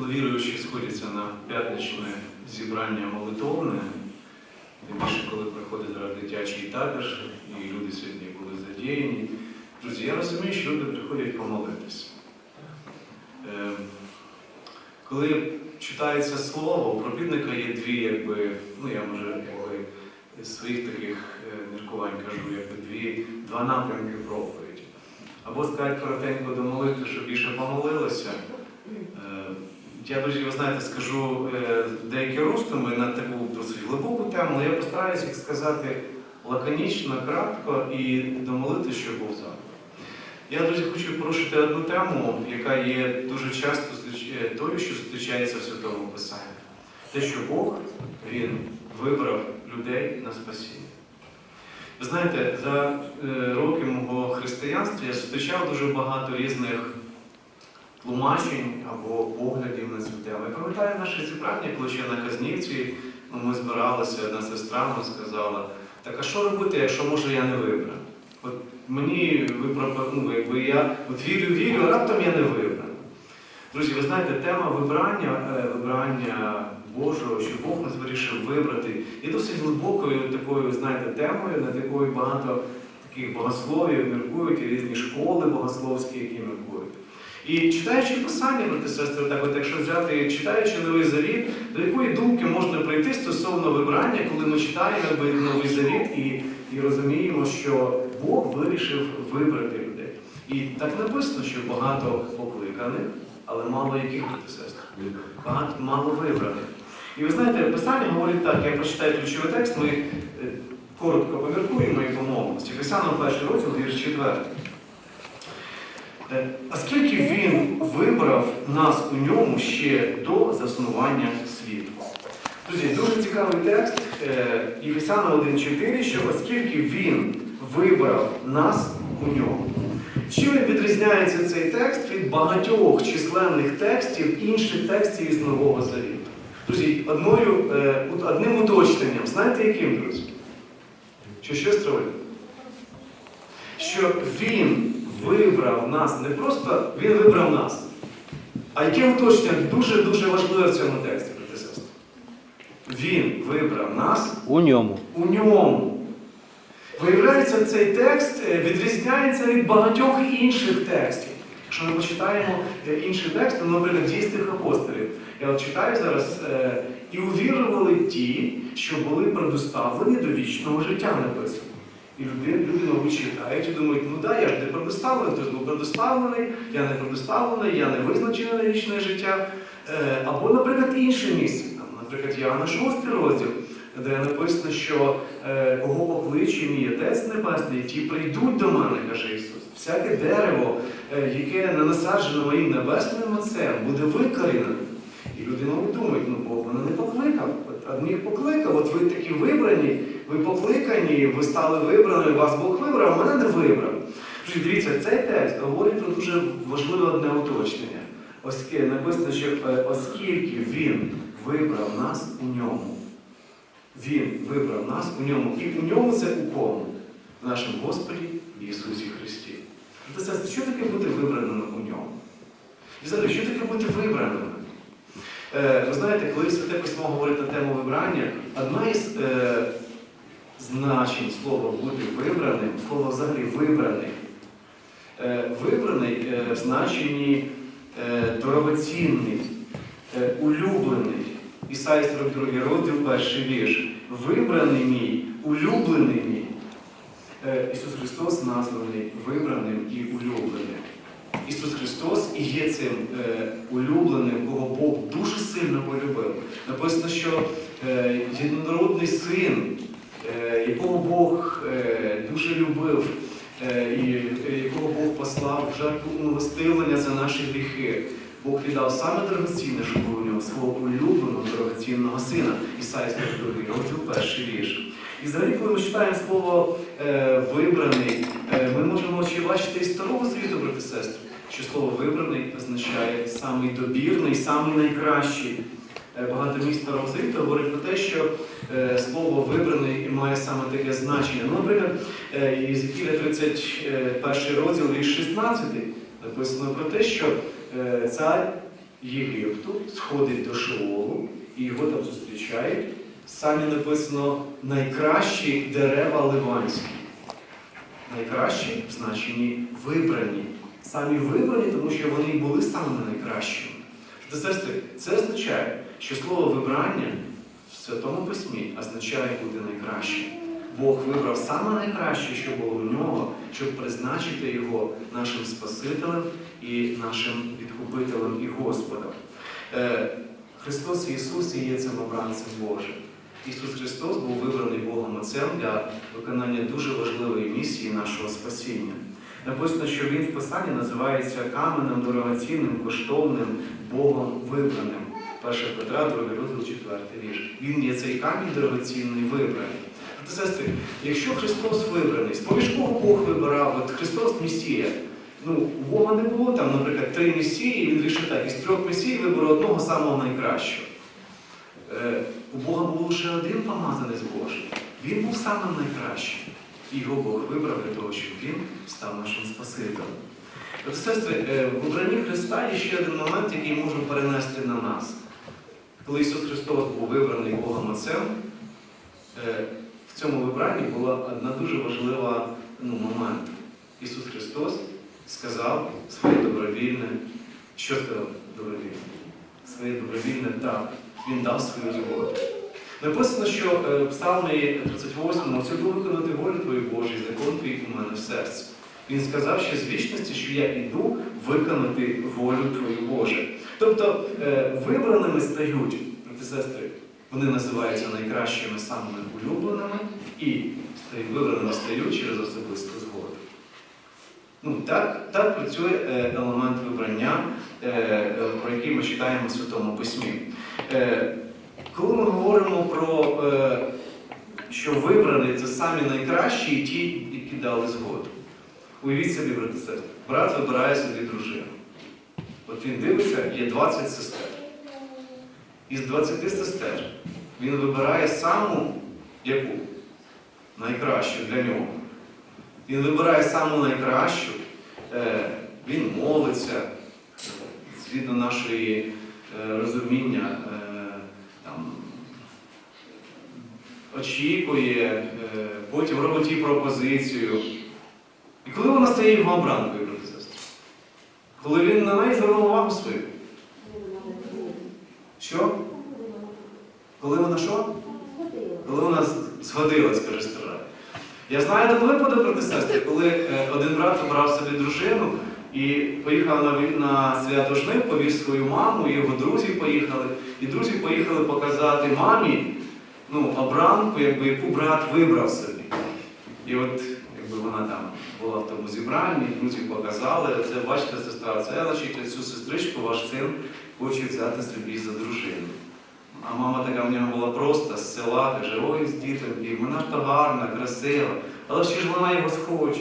коли віруючі сходяться на п'ятничне зібрання молитовне, тим більше, коли приходить зараз дитячий табір, і люди сьогодні були задіяні. Друзі, я розумію, що люди приходять помолитися. Е, Коли читається слово, у проповідника є дві, якби, ну я може якби, з своїх таких е, міркувань кажу, якби дві, два напрямки проповіді. Або сказати коротенько до молитви, щоб більше помолилося. Я друзі, ви знаєте, скажу е, деякі роздуми на таку досить глибоку тему, але я постараюся їх сказати лаконічно, кратко і домолити, що був заклик. Я, друзі, хочу порушити одну тему, яка є дуже часто е, тою, що зустрічається в Святому Писанні. Те, що Бог Він вибрав людей на спасіння. Ви знаєте, за е, роки мого християнства я зустрічав дуже багато різних тлумачень або поглядів на цю тему. Я пам'ятаю наше зібрання, коли ще на Казнівці ну, ми збиралися, одна сестра нам сказала, так а що робити, якщо може я не вибрав? От мені пропонуєте, якби я от вірю, вірю, а раптом я не вибрав. Друзі, ви знаєте, тема вибрання, е, вибрання Божого, що Бог нас вирішив вибрати, є досить глибокою такою, знаєте, темою, над якою багато таких богословів міркують, і різні школи богословські, які міркують. І читаючи Писання, брати сестри, так от якщо взяти, читаючи Новий Завіт, до якої думки можна прийти стосовно вибрання, коли ми читаємо Новий Завіт і, і розуміємо, що Бог вирішив вибрати людей. І так написано, що багато покликаних, але мало яких брати сестри. Багато мало вибраних. І ви знаєте, Писання говорить так, я прочитаю ключовий текст, ми е, коротко поміркуємо і помовимося. Ефесянам перший розділ, вірш 4. Е, Оскільки він вибрав нас у ньому ще до заснування світу. Друзі, дуже цікавий текст е, Єфесянам 1.4, що оскільки він вибрав нас у ньому. Чим відрізняється цей текст від багатьох численних текстів інших текстів із Нового Завіту? Друзі, одною, е, одним уточненням, знаєте яким, друзі? Що що строїть? Що він вибрав нас, не просто він вибрав нас. А яке уточнення дуже-дуже важливе в цьому тексті, брати сестри? Він вибрав нас У ньому. у ньому. Виявляється, цей текст е, відрізняється від багатьох інших текстів. Якщо ми почитаємо е, інші тексти, ну, наприклад, дійсних апостолів, я от читаю зараз, е, і увірували ті, що були предоставлені до вічного життя написано. І люди, мабуть, читають і думають, ну да, я ж не предоставлений, хтось був предоставлений, я не предоставлений, я не визначений на вічне життя. Е, Або, наприклад, інше місце. Наприклад, Іоанна 6 розділ, де написано, що е, кого покличе мій Отець Небесний, ті прийдуть до мене, каже Ісус. Всяке дерево, е, яке не насаджено моїм небесним Отцем, буде викорінене. І люди, мабуть, думають, ну Бог мене не покликав. От одних покликав, от ви такі вибрані, ви покликані, ви стали вибраними, вас Бог вибрав, а мене не вибрав. Друзі, Дивіться, цей текст говорить про дуже важливе одне уточнення. Оскільки написано, що е, оскільки він вибрав нас у ньому. Він вибрав нас у ньому. І у ньому це у кому? В нашому Господі Ісусі Христі. Брати що таке бути вибраним у ньому? І взагалі, що таке бути вибраним? Е, ви знаєте, коли Святе Письмо говорить на тему вибрання, одна із е, значень слова бути вибраним, слово взагалі вибраний. Е, вибраний е, в значенні е, дорогоцінний, е, улюблений. Ісаї 42 розділ, перший вірш. Вибраний мій, улюблений мій. Е, Ісус Христос названий вибраним і улюбленим. Ісус Христос і є цим е, улюбленим, кого Бог дуже сильно полюбив. Написано, що е, єдинородний син, е, якого Бог е, дуже любив, і якого Бог послав в жертву умилостивлення за наші гріхи. Бог віддав саме дорогоцінне, що було у нього свого улюбленого дорогоцінного сина. Ісаї 42 розділ перший вірш. І взагалі, коли ми читаємо слово вибраний, ми можемо ще бачити і старого світу, брати сестри, що слово вибраний означає самий добірний, самий найкращий. Е, Багато місць старого говорить про те, що е, слово вибраний має саме таке значення. Ну, наприклад, е, Єзекіля 31 розділ, вірш 16, написано про те, що цар Єгипту, сходить до Шеолу, і його там зустрічають. Самі написано найкращі дерева ливанські. Найкращі в значенні вибрані. Самі вибрані, тому що вони були самими найкращими. Сестри, це означає, що слово вибрання в Святому Письмі означає бути найкращим. Бог вибрав саме найкраще, що було в нього, щоб призначити його нашим Спасителем і нашим відкупителем і Господом. Е, Христос Ісус є цим обранцем Божим. Ісус Христос був вибраний Богом Отцем для виконання дуже важливої місії нашого спасіння. Написано, що Він в Писанні називається каменем дорогоцінним, коштовним, Богом вибраним. 1 Петра, 2 розділ, 4 вірш. Він є цей камінь дорогоцінний вибраний. Сестри, якщо Христос вибраний, з-поміж кого Бог вибирав, от Христос Месія, ну, у Бога не було там, наприклад, три месії, і він вирішив так, із трьох месій виберу одного самого найкращого. Е, у Бога був лише один помазанець Божий. Він був самим найкращим. Його Бог вибрав для того, щоб він став нашим Спасителем. Сестри, е, в обранні Христа є ще один момент, який можемо перенести на нас. Коли Ісус Христос був вибраний Богом Отцем, е, в цьому вибранні була одна дуже важлива ну, момент. Ісус Христос сказав своє добровільне, що сказав добровільне? Своє добровільне так. Він дав свою згоду. Написано, що в Псалмі 38 це було виконати волю Твою Божу, і закон твій у мене в серці. Він сказав ще з вічності, що я іду виконати волю Твою Боже. Тобто е, вибраними стають, брати сестри, вони називаються найкращими самими улюбленими і вибраними стають через особисту згоду. Ну, так, так працює е, елемент вибрання, е, про який ми читаємо в Святому Письмі. Коли ми говоримо про е, що вибрані це самі найкращі ті, які дали згоду. Уявіть собі, брати і брат вибирає собі дружину. От він дивиться, є 20 сестер. Із 20 сестер він вибирає саму яку? Найкращу для нього. Він вибирає саму найкращу, е, він молиться, згідно нашої е, розуміння, там, очікує, е, потім робить їй пропозицію. І коли вона стає його обранкою, брати сестри? Коли він на неї звернув увагу свою. Що? Коли вона що? Коли вона згодилась, каже стара. Я знаю один випадок, брати сестри, коли е, один брат обрав собі дружину і поїхав на, свято жнив, повіз свою маму, його друзі поїхали. І друзі поїхали показати мамі ну, обранку, якби, яку брат вибрав собі. І от якби вона там була в тому зібранні, друзі показали, це бачите, сестра, це значить, цю сестричку ваш син хоче взяти собі за дружину. А мама така в нього була просто з села, каже, ой, з дітоньки, вона ж то гарна, красива, але ще ж вона його схоче.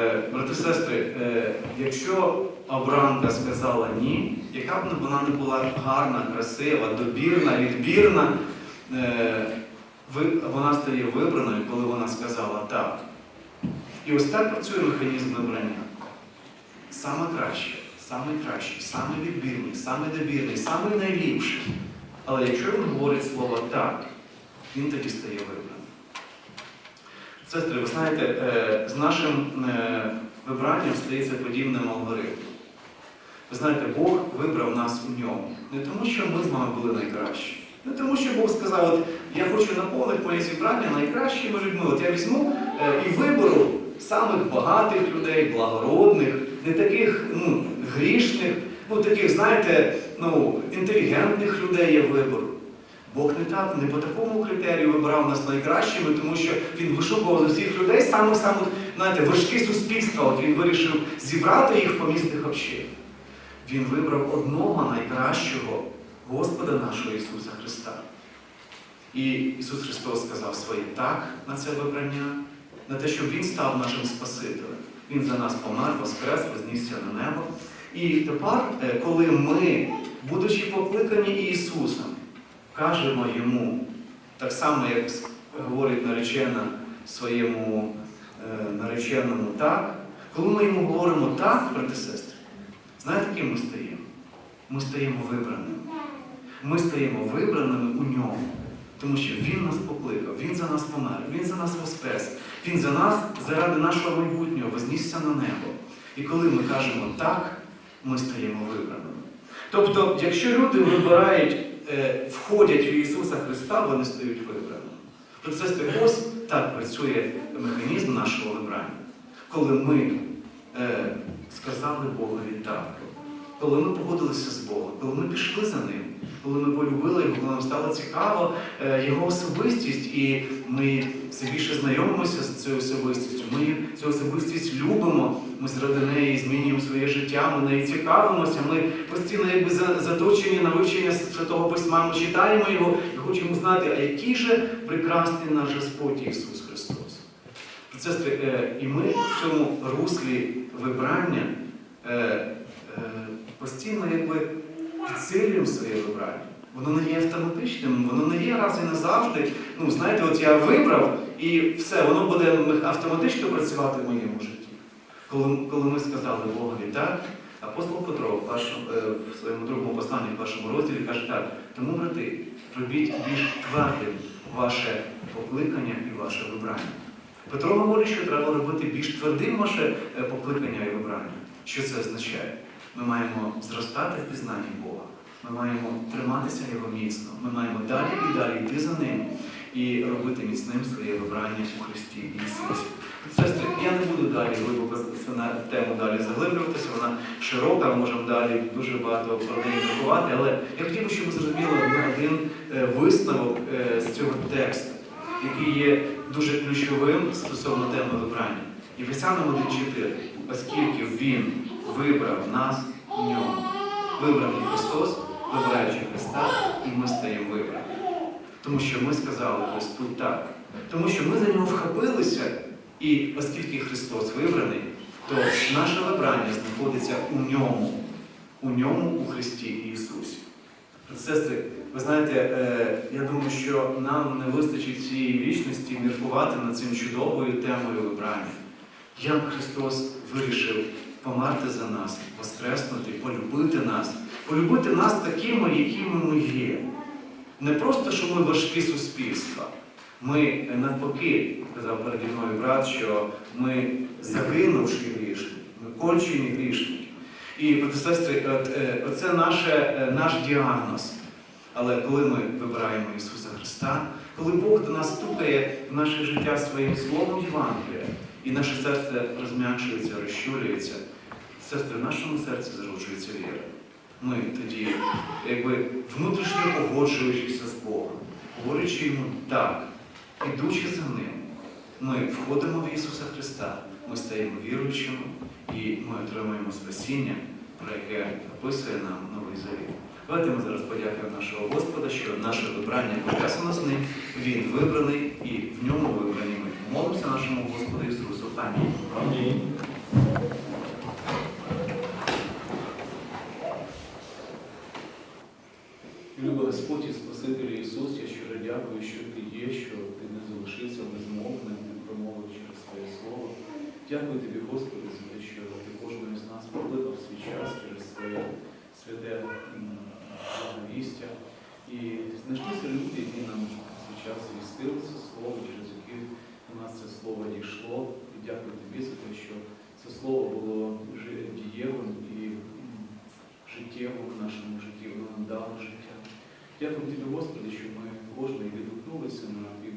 Е, брати сестри, е, якщо обранка сказала ні, яка б вона не була гарна, красива, добірна, відбірна, е, вона стає вибраною, коли вона сказала так. І ось так працює механізм вибрання. Саме краще, саме кращий, саме відбірний, саме добірний, саме найліпший. Але якщо він говорить слово так, він тоді стає вибраним. Сестри, ви знаєте, е, з нашим е, вибранням стається подібним алгоритм. Ви знаєте, Бог вибрав нас у ньому. Не тому, що ми з вами були найкращі. Не тому, що Бог сказав, от я хочу наповнити моє зібрання найкращими людьми. От я візьму е, і виберу самих багатих людей, благородних, не таких ну, грішних, ну таких, знаєте, ну, інтелігентних людей я виберу. Бог не так, не по такому критерію вибирав нас найкращими, тому що він вишукував з усіх людей самих самих, знаєте, важкі суспільства. От він вирішив зібрати їх в помісних общинах. Він вибрав одного найкращого Господа нашого Ісуса Христа. І Ісус Христос сказав своє так на це вибрання, на те, щоб Він став нашим Спасителем. Він за нас помер, воскрес, вознісся на небо. І тепер, е, коли ми, будучи покликані Ісусом, кажемо Йому, так само, як говорить наречена своєму е, нареченому так, коли ми йому говоримо так, брати сестри, знаєте, ким ми стаємо? ми стаємо вибраними. Ми стаємо вибраними у ньому. Тому що Він нас покликав, Він за нас помер, Він за нас воскрес, Він за нас заради нашого майбутнього вознісся на небо. І коли ми кажемо так, ми стаємо вибраними. Тобто, якщо люди вибирають, входять в Ісуса Христа, вони стають вибраними. Процес це ось так працює механізм нашого вибрання. Коли ми е, сказали Богові так, коли ми погодилися з Богом, коли ми пішли за ним, коли ми полюбили його, коли нам стало цікаво е, його особистість, і ми все більше знайомимося з цією особистістю, ми цю особистість любимо, ми заради неї змінюємо своє життя, ми нею цікавимося, ми постійно якби заточені на вивчення Святого Письма, ми читаємо його і хочемо знати, а який же прекрасний наш Господь Ісус Христос. Сестри, е, і ми в цьому руслі вибрання е, постійно якби підсилюємо своє вибрання. Воно не є автоматичним, воно не є раз і назавжди. Ну, знаєте, от я вибрав і все, воно буде автоматично працювати в моєму житті. Коли, коли ми сказали Богові так, апостол Петро в, першому, е, в своєму другому посланні, в першому розділі каже так, тому, брати, робіть більш твердим ваше покликання і ваше вибрання. Петро говорить, що треба робити більш твердим ваше е, покликання і вибрання. Що це означає? Ми маємо зростати в пізнанні Бога. Ми маємо триматися Його міцно. Ми маємо далі і далі йти за ним і робити міцним своє вибрання у Христі Ісусі. Сестри, я не буду далі глибоко на тему далі заглиблюватися, вона широка, ми можемо далі дуже багато про неї міркувати, але я хотів би, щоб ви зрозуміли один е, висновок е, з цього тексту, який є дуже ключовим стосовно теми вибрання. Єфесянам 1.4, оскільки Він вибрав нас у ньому. Вибраний Христос, вибираючи Христа, і ми стаємо вибраними. Тому що ми сказали Христу так. Тому що ми за нього вхопилися, і оскільки Христос вибраний, то наше вибрання знаходиться у ньому, у ньому, у Христі Ісусі. Сестри, ви знаєте, е, я думаю, що нам не вистачить цієї вічності міркувати над цим чудовою темою вибрання. Як Христос вирішив померти за нас, воскреснути, полюбити нас, полюбити нас такими, якими ми є. Не просто, що ми важкі суспільства. Ми е, навпаки, казав переді мною брат, що ми загинувши грішники, ми кончені грішники. І, брати сестри, е, е, наш діагноз. Але коли ми вибираємо Ісуса Христа, коли Бог до нас стукає в наше життя своїм словом Євангелія, і наше серце розм'якшується, розщурюється, сестри, в нашому серці зароджується віра. Ми тоді, якби внутрішньо погоджуючися з Богом, говорячи йому так, ідучи за ним, ми входимо в Ісуса Христа, ми стаємо віруючими і ми отримуємо спасіння, про яке описує нам Новий Завіт. Давайте ми зараз подякуємо нашого Господа, що наше вибрання пов'язано з ним, Він вибраний і в ньому вибрані ми. Молимося нашому Господу Ісусу. Амінь. Амінь. Любий Господь і Спаситель Ісус, я що Ти є, що Ти не залишився безмовним, Ти промовив через Своє Слово. Дякую Тобі, Господи, за те, що Ти кожного з нас покликав свій час через своє святе благовістя. І знайшлися люди, які нам свій час звістили це слово, через яких у нас це слово дійшло. І дякую Тобі за те, що це слово було дієвим і життєвим в нашому житті, воно нам дало життя. Дякую тобі, Господи, що ми кожен відгукнулися на твій